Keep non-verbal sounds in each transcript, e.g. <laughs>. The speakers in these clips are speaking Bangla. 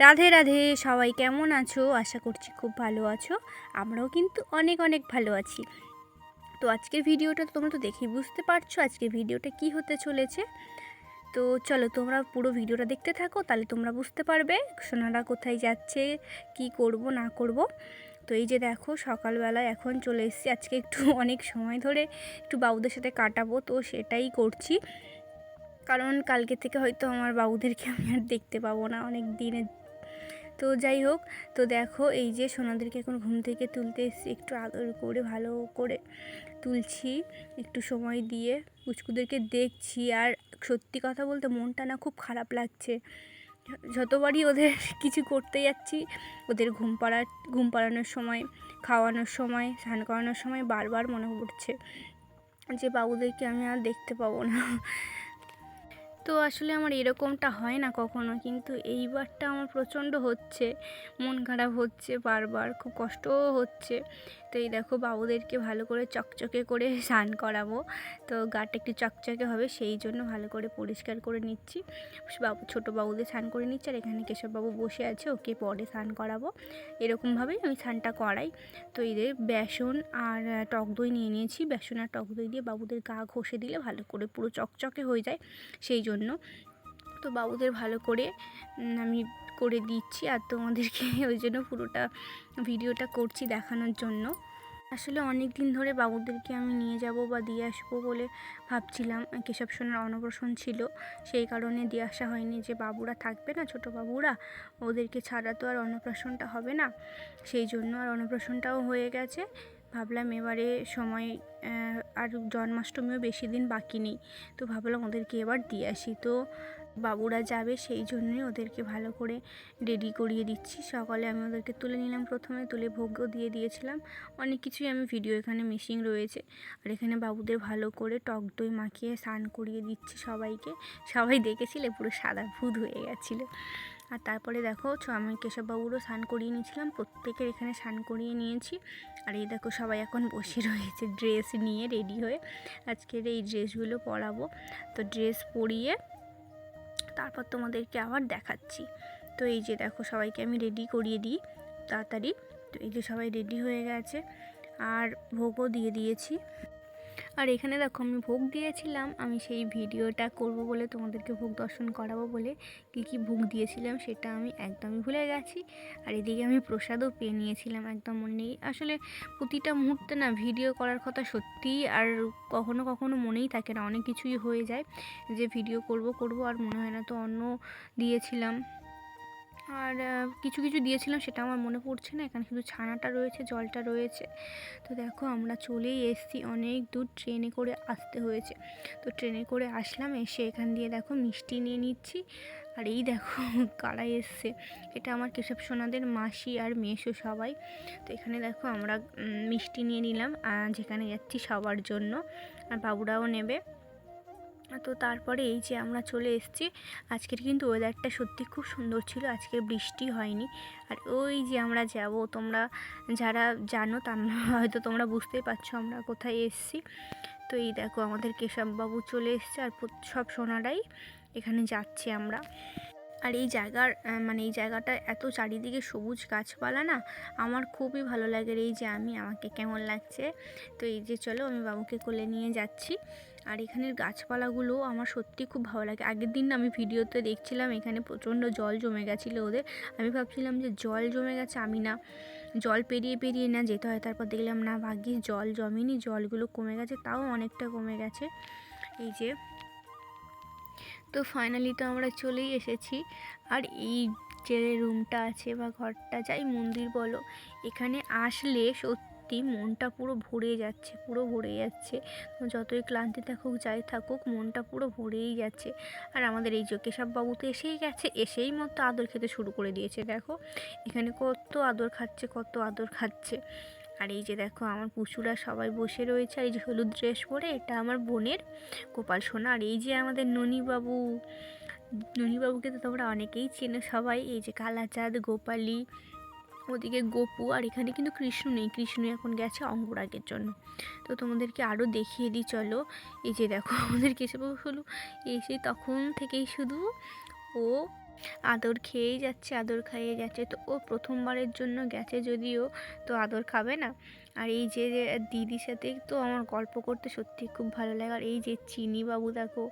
রাধে রাধে, সবাই কেমন আছো? আশা করছি খুব ভালো আছো। আমরাও কিন্তু অনেক অনেক ভালো আছি। তো আজকের ভিডিওটা তোমরা তো দেখেই বুঝতে পারছ আজকের ভিডিওটা কি হতে চলেছে। তো চলো তোমরা পুরো ভিডিওটা দেখতে থাকো, তাহলে তোমরা বুঝতে পারবে সোনারা কোথায় যাচ্ছে, কি করব, না করব। তো এই যে দেখো, সকালবেলা এখন চলে এসেছি। আজকে একটু <laughs> অনেক সময় ধরে একটু বাবুদের সাথে কাটাবো, তো সেটাই করছি। কারণ কালকে থেকে হয়তো আমার বাবুদেরকে আমি আর দেখতে পাবো না। অনেক দিনে তো যাই হোক, তো দেখো এই যে সোনাদেরকে এখন ঘুম থেকে তুলতে এসেছি, একটু আদর করে, ভালো করে তুলছি, একটু সময় দিয়ে পুচকুদেরকে দেখছি। আর সত্যি কথা বলতে মনটা না খুব খারাপ লাগছে। যতবারই ওদের <laughs> কিছু করতে যাচ্ছি, ওদের ঘুম পাড়া, ঘুম পাড়ানোর সময়, খাওয়ানোর সময়, স্নান করানোর সময় বারবার মনে পড়ছে যে, বাবুদেরকে আমি আর দেখতে পাবো না। তো আসলে আমার এরকমটা হয় না কখনো। কিন্তু এইবারটা আমার প্রচণ্ড হচ্ছে, মন খারাপ হচ্ছে বারবার, খুব কষ্টও হচ্ছে। তো এই দেখো বাবুদেরকে ভালো করে চকচকে করে স্নান করাবো। তো গাটা একটু চকচকে হবে, সেই জন্য ভালো করে পরিষ্কার করে নিচ্ছি। বাবু, ছোটো বাবুদের স্নান করে নিচ্ছি, আর এখানে কেশববাবু বসে আছে, ওকে পরে স্নান করাবো। এরকমভাবেই আমি স্নানটা করাই। তো এদের বেসন আর টক দই নিয়ে নিয়েছি। বেসন আর টক দই দিয়ে বাবুদের গা ঘষে দিলে ভালো করে পুরো চকচকে হয়ে যায়। সেই জন্য তো বাবুদের ভালো করে আমি করে দিচ্ছি আর তোমাদেরকে <laughs> ওই জন্য পুরোটা ভিডিওটা করছি দেখানোর জন্য। আসলে অনেক দিন ধরে বাবুদেরকে আমি নিয়ে যাব বা দিয়ে আসব বলে ভাবছিলাম কেশব সোনার অন্নপ্রাশন ছিল। সেই কারণে দিয়ে আসা হয়নি যে বাবুরা থাকবে না, ছোট বাবুরা। ওদেরকে ছাড়া তো আর অন্নপ্রাশনটা হবে না। সেই জন্য আর অন্নপ্রাশনটাও হয়ে গেছে। ভাবলাম এবারে সময় আর জন্মাষ্টমীও বেশি দিন বাকি নেই। তো ভাবলাম ওদেরকে এবার দিয়ে আসি। তো বাবুরা যাবে, সেই জন্যই ওদেরকে ভালো করে রেডি করিয়ে দিচ্ছি। সকালে আমি ওদেরকে তুলে নিলাম প্রথমে, তুলে ভোগও দিয়ে দিয়েছিলাম। অনেক কিছুই আমি ভিডিও এখানে মিসিং রয়েছে। আর এখানে বাবুদের ভালো করে টক দই মাখিয়ে স্নান করিয়ে দিচ্ছি সবাইকে। সবাই দেখেছিলে পুরো সাদা ভূত হয়ে গেছিল। আর তারপরে দেখো আমি কেশববাবুরও স্নান করিয়ে নিয়েছিলাম, প্রত্যেকের এখানে স্নান করিয়ে নিয়েছি। আর এই দেখো সবাই এখন বসে রয়েছে ড্রেস নিয়ে রেডি হয়ে। আজকের এই ড্রেসগুলো পরাবো। তো ড্রেস পরিয়ে তারপর তোমাদেরকে আবার দেখাচ্ছি। তো এই যে দেখো সবাইকে আমি রেডি করিয়ে দিই তাড়াতাড়ি। তো এই যে সবাই রেডি হয়ে গেছে। আর ভোগও দিয়ে দিয়েছি। আর এখানে দেখো আমি ভোগ দিয়েছিলাম, আমি সেই ভিডিওটা করব বলে তোমাদেরকে ভোগ দর্শন করাবো বলে কী কী ভোগ দিয়েছিলাম সেটা আমি একদমই ভুলে গেছি। আর এদিকে আমি প্রসাদও পেয়ে নিয়েছিলাম একদম মনে আসলে প্রতিটা মুহূর্তে না ভিডিও করার কথা সত্যিই আর কখনো কখনো মনেই থাকে না, অনেক কিছুই হয়ে যায় যে ভিডিও করব করব আর মনে হয় না তো অন্য দিয়েছিলাম। আর কিছু কিছু দিয়েছিলাম সেটা আমার মনে পড়ছে না। এখানে শুধু ছানাটা রয়েছে, জলটা রয়েছে। তো দেখো আমরা চলেই এসছি। অনেক দূর ট্রেনে করে আসতে হয়েছে। তো ট্রেনে করে আসলাম, এসে এখান দিয়ে দেখো মিষ্টি নিয়ে নিচ্ছি। আর এই দেখো <laughs> কারা এসছে? এটা আমার কেশব সোনাদের মাসি আর মেশো সবাই। তো এখানে দেখো আমরা মিষ্টি নিয়ে নিলাম যেখানে যাচ্ছি সবার জন্য। আর বাবুরাও নেবে। তো তারপরে এই যে আমরা চলে এসেছি, আজকের কিন্তু ওয়েদারটা সত্যি খুব সুন্দর ছিল, আজকে বৃষ্টি হয়নি। আর ওই যে আমরা যাব, তোমরা যারা জানো তা হয়তো তোমরা বুঝতেই পারছ আমরা কোথায় এসেছি। তো এই দেখো আমাদের কেশববাবু চলে এসছে, আর সব সোনারাই এখানে যাচ্ছি আমরা। আর এই জায়গার মানে এই জায়গাটা এত চারিদিকে সবুজ গাছপালা না, আমার খুবই ভালো লাগে এই যে আমি, আমাকে কেমন লাগছে। তো এই যে চলো আমি বাবুকে কোলে নিয়ে যাচ্ছি। আর এখানের গাছপালাগুলো আমার সত্যি খুব ভালো লাগে। আগের দিন আমি ভিডিওতে দেখছিলাম এখানে প্রচণ্ড জল জমে গেছিল ওদের। আমি ভাবছিলাম যে জল জমে গেছে, আমি না জল পেরিয়ে পেরিয়ে না যেতে হয়। তারপর দেখলাম না ভাগ্যিস জল জমেনি, জলগুলো কমে গেছে, তাও অনেকটা কমে গেছে। এই যে তো ফাইনালি তো আমরা চলেই এসেছি। আর এই যে রুমটা আছে বা ঘরটা, যাই মন্দির বলো, এখানে আসলে সত্যি মনটা পুরো ভরে যাচ্ছে, পুরো ভরে যাচ্ছে। যতই ক্লান্তি থাকুক, যাই থাকুক, মনটা পুরো ভরেই যাচ্ছে। আর আমাদের এই যে বাবু তো এসেই গেছে, এসেই মতো আদর খেতে শুরু করে দিয়েছে, দেখো। এখানে কত আদর খাচ্ছে, কত আদর খাচ্ছে। আর এই যে দেখো, আমার পুচুরা সবাই বসে রয়েছে আর এই যে হলুদ ড্রেস পরে, এটা আমার বোনের গোপাল সোনা। আর এই যে আমাদের ননীবাবু, ননীবাবুকে তো তোমরা অনেকেই চেনো সবাই, এই যে কালাচাঁদ, গোপালী, ওদিকে গোপু, আর এখানে কিন্তু কৃষ্ণ নেই। কৃষ্ণ এখন গেছে অঙ্গরাগের জন্য। তো তোমাদেরকে আরও দেখিয়ে দিই, চলো। এই যে দেখো আমাদের কেশববাবু হলো এসে তখন থেকেই শুধু ও আদর খেয়েই যাচ্ছে, আদর খাইয়ে যাচ্ছে তো ও প্রথমবারের জন্য গেছে যদিও তো আদর খাবে না। আর এই যে দিদির সাথে তো আমার গল্প করতে সত্যি খুব ভালো লাগে। আর এই যে চিনি বাবু, দেখো,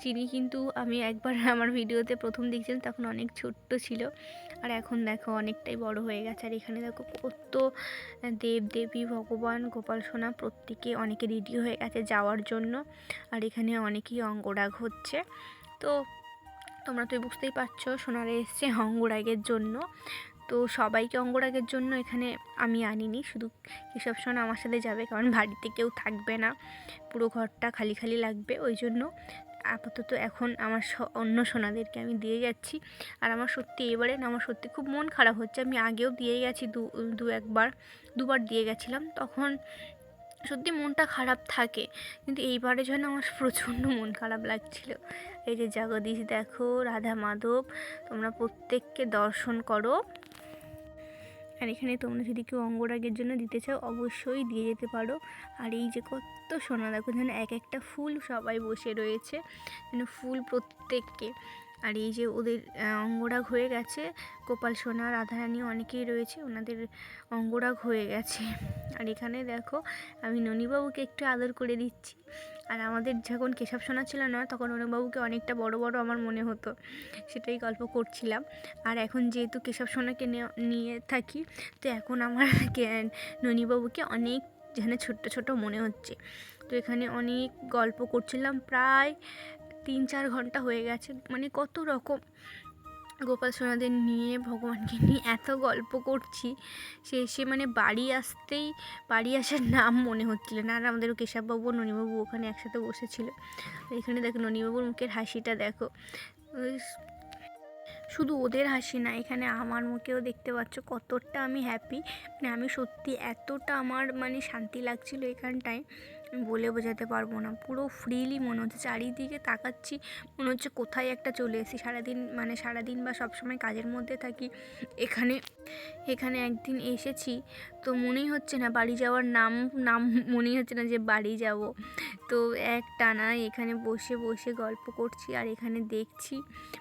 চিনি কিন্তু আমি একবার <laughs> আমার ভিডিওতে প্রথম দেখছিলাম, তখন অনেক ছোট্ট ছিল। আর এখন দেখো, অনেকটাই বড় হয়ে গেছে। আর এখানে দেখো, কত দেব দেবী ভগবান, গোপাল সোনা, প্রত্যেকে অনেকে রেডি হয়ে গেছে যাওয়ার জন্য। আর এখানে অনেকেই অঙ্গরাগ হচ্ছে। তো তোমরা তো বুঝতেই পারছ, সোনারে এসছে অঙ্গরাগের জন্য। তো সবাইকে অঙ্গরাগের জন্য এখানে আমি আনিনি, শুধু কেশব সোনা আমার সাথে যাবে, কারণ বাড়িতে কেউ থাকবে না। পুরো ঘরটা খালি খালি লাগবে, ওই জন্য আপাতত এখন আমার অন্য সোনাদেরকে আমি দিয়ে যাচ্ছি। আর আমার সত্যি, এবারে না আমার সত্যি খুব মন খারাপ হচ্ছে। আমি আগেও দিয়ে গেছি দু দু, একবার, দুবার দিয়ে গেছিলাম। তখন সত্যি মনটা খারাপ থাকে, কিন্তু এইবারে যেন আমার প্রচণ্ড মন খারাপ লাগছিল। এই যে জগদীশ দেখো, রাধা মাধব, তোমরা প্রত্যেককে দর্শন করো। আর এখানে তোমরা যদি কেউ অঙ্গরাগের জন্য দিতে চাও, অবশ্যই দিয়ে যেতে পারো। আর এই যে কত সোনা, দেখো যেন এক একটা ফুল সবাই বসে রয়েছে, যেন ফুল প্রত্যেককে। আর এই যে ওদের অঙ্গরাগ হয়ে গেছে, গোপাল, সোনা, রাধারানী অনেকেই রয়েছে, ওনাদের অঙ্গরাগ হয়ে গেছে। আর এখানে দেখো, আমি ননীবাবুকে একটু আদর করে দিচ্ছি। আর আমাদের যখন কেশব, সোনা ছিল না, তখন অনুবাবুকে অনেকটা বড় বড় আমার মনে হতো, সেটাই গল্প করছিলাম। আর এখন যেহেতু কেশব, সোনাকে নিয়ে থাকি, তো এখন আমার <laughs> ননীবাবুকে অনেক যেখানে ছোট্ট ছোট মনে হচ্ছে। তো এখানে অনেক গল্প করছিলাম, প্রায় চার ঘণ্টা হয়ে গেছে। মানে কত রকম গোপাল সোনাদের নিয়ে, ভগবানকে নিয়ে এত গল্প করছি। সে সে মানে বাড়ি আসতেই, বাড়ি আসার নাম মনে হচ্ছিল না। আর আমাদের কেশববাবু ননীবাবু ওখানে একসাথে বসেছিল। এখানে দেখো ননীবাবুর মুখের হাসিটা দেখো। শুধু ওদের হাসি না, এখানে আমার মুখেও দেখতে পাচ্ছ কতটা আমি হ্যাপি মানে আমি সত্যি এতটা আমার মানে শান্তি লাগছিল এখানটায়। বলে বোঝাতে পারব না। পুরো ফ্রিলি মনে হচ্ছে। চারিদিকে তাকাচ্ছি, মনে হচ্ছে কোথায় একটা চলে এসেছি। সারাদিন মানে সারাদিন বা সবসময় কাজের মধ্যে থাকি, এখানে এখানে একদিন এসেছি, তো মনেই হচ্ছে না বাড়ি যাওয়ার নাম নাম মনেই হচ্ছে না যে বাড়ি যাব। তো এক টানা এখানে বসে বসে গল্প করছি আর এখানে দেখছি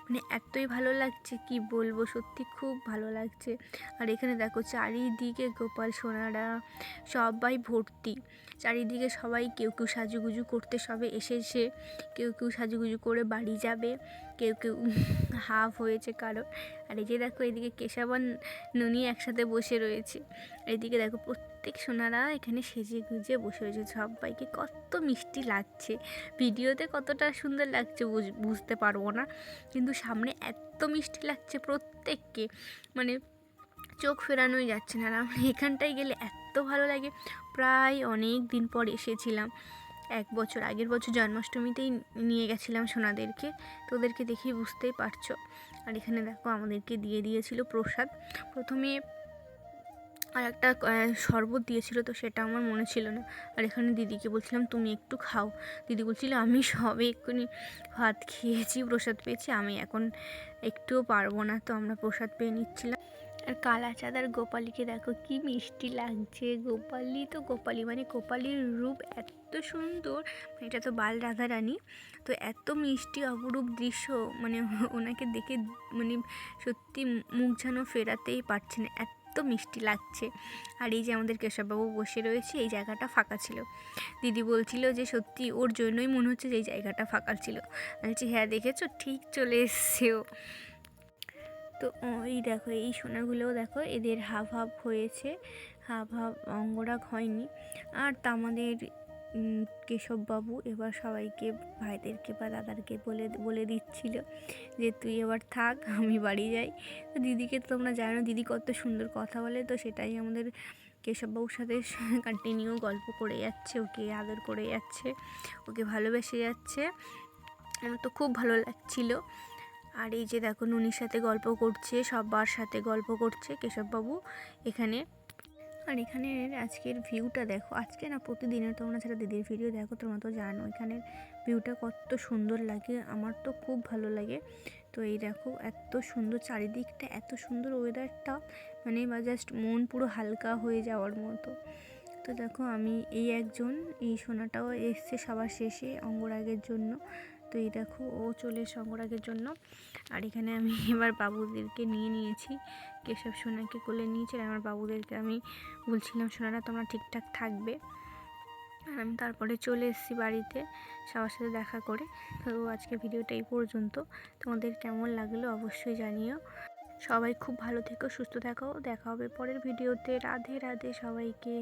মানে এতই ভালো লাগছে কি বলব? সত্যি খুব ভালো লাগছে। আর এখানে দেখো চারিদিকে গোপাল, সোনারা, সবাই ভর্তি। চারিদিকে সবাই কেউ কেউ সাজুগুজু করতে সবে এসেছে। কেউ কেউ সাজুগুজু করে বাড়ি যাবে। কেউ কেউ হাফ হয়েছে কারও আর এই যে দেখো, এদিকে কেশাবান নুনি একসাথে বসে রয়েছে। এদিকে দেখো, প্রত্যেক সোনারা এখানে সেজে গুজে বসে রয়েছে। সবাইকে কত মিষ্টি লাগছে। ভিডিওতে কতটা সুন্দর লাগছে বুঝতে পারব না। কিন্তু সামনে এত মিষ্টি লাগছে প্রত্যেককে। মানে চোখ ফেরানোই যাচ্ছে না। আর আমরা এখানটায় গেলে এত ভালো লাগে। প্রায় অনেক দিন পর এসেছিলাম। এক বছর আগের বছর জন্মাষ্টমীতেই নিয়ে গেছিলাম সোনাদেরকে। তো ওদেরকে বুঝতেই পারছ। আর এখানে দেখো আমাদেরকে দিয়ে দিয়েছিল প্রসাদ। প্রথমে আর একটা শরবত দিয়েছিল তো সেটা আমার মনে ছিল না। আর এখানে দিদিকে বলছিলাম, তুমি একটু খাও। দিদি বলছিল, আমি সবে এক্ষুনি ভাত খেয়েছি, প্রসাদ পেয়েছি। আমি এখন একটুও পারব না। তো আমরা প্রসাদ পেয়ে নিচ্ছিলাম। আর কালা চাঁদার গোপালীকে দেখো কি মিষ্টি লাগছে। গোপালি তো গোপালি মানে গোপালির রূপ এত সুন্দর মানে এটা তো বাল রাধা রানী তো এত মিষ্টি অপরূপ দৃশ্য মানে ওনাকে দেখে মানে সত্যি মুখ যেন ফেরাতেই পারছে না, এত মিষ্টি লাগছে। আর এই যে আমাদের কেশববাবু বসে রয়েছে, এই জায়গাটা ফাঁকা ছিল। দিদি বলছিল যে সত্যি ওর জন্যই মনে হচ্ছে যে এই জায়গাটা ফাঁকা ছিল। বলছি হ্যাঁ দেখেছ? ঠিক চলে এসছে ও। তো এই দেখো, এই সোনাগুলোও দেখো, এদের হাফ হাফ হয়েছে, হাফ হাফ অঙ্গরাগ হয়নি। আর তা আমাদের কেশববাবু এবার সবাইকে, ভাইদেরকে বা দাদারকে বলে বলে দিচ্ছিল যে, তুই এবার থাক, আমি বাড়ি যাই। তো দিদিকে তো তোমরা জানো, দিদি কত সুন্দর কথা বলে, তো সেটাই আমাদের কেশববাবুর সাথে কন্টিনিউ গল্প করে যাচ্ছে, ওকে আদর করে যাচ্ছে, ওকে ভালোবেসে যাচ্ছে। আমার তো খুব ভালো লাগছিল। আর এই যে দেখো নুনির সাথে গল্প করছে সবার সাথে গল্প করছে কেশববাবু এখানে। আর এখানের আজকের ভিউটা দেখো। আজকে না প্রতিদিনের তোমরা সেটা দিদির ভিডিও দেখো, তোমরা তো জানো এখানের ভিউটা কত সুন্দর লাগে। আমার তো খুব ভালো লাগে। তো এই দেখো এত সুন্দর চারিদিকটা, এত সুন্দর ওয়েদারটা মানে বা জাস্ট মন পুরো হালকা হয়ে যাওয়ার মতো। তো দেখো আমি এই একজন, এই সোনাটাও এসছে সবার শেষে অঙ্গরাগের জন্য। তো এই দেখো, ও চলে এসে অঙ্গরাগের জন্য। আর এখানে আমি <laughs> এবার বাবুদেরকে নিয়ে নিয়েছি। কেশব সোনাকে কোলে নিয়েছি। আর আমার বাবুদেরকে আমি বলছিলাম, সোনারা, তোমরা ঠিকঠাক থাকবে। আর আমি তারপরে চলে এসেছি বাড়িতে সবার সাথে দেখা করে। তো আজকে ভিডিওটা এই পর্যন্ত। তোমাদের কেমন লাগল অবশ্যই জানিও। সবাই খুব ভালো থেকো, সুস্থ থাকো। দেখা হবে পরের ভিডিওতে। রাধে রাধে সবাইকে।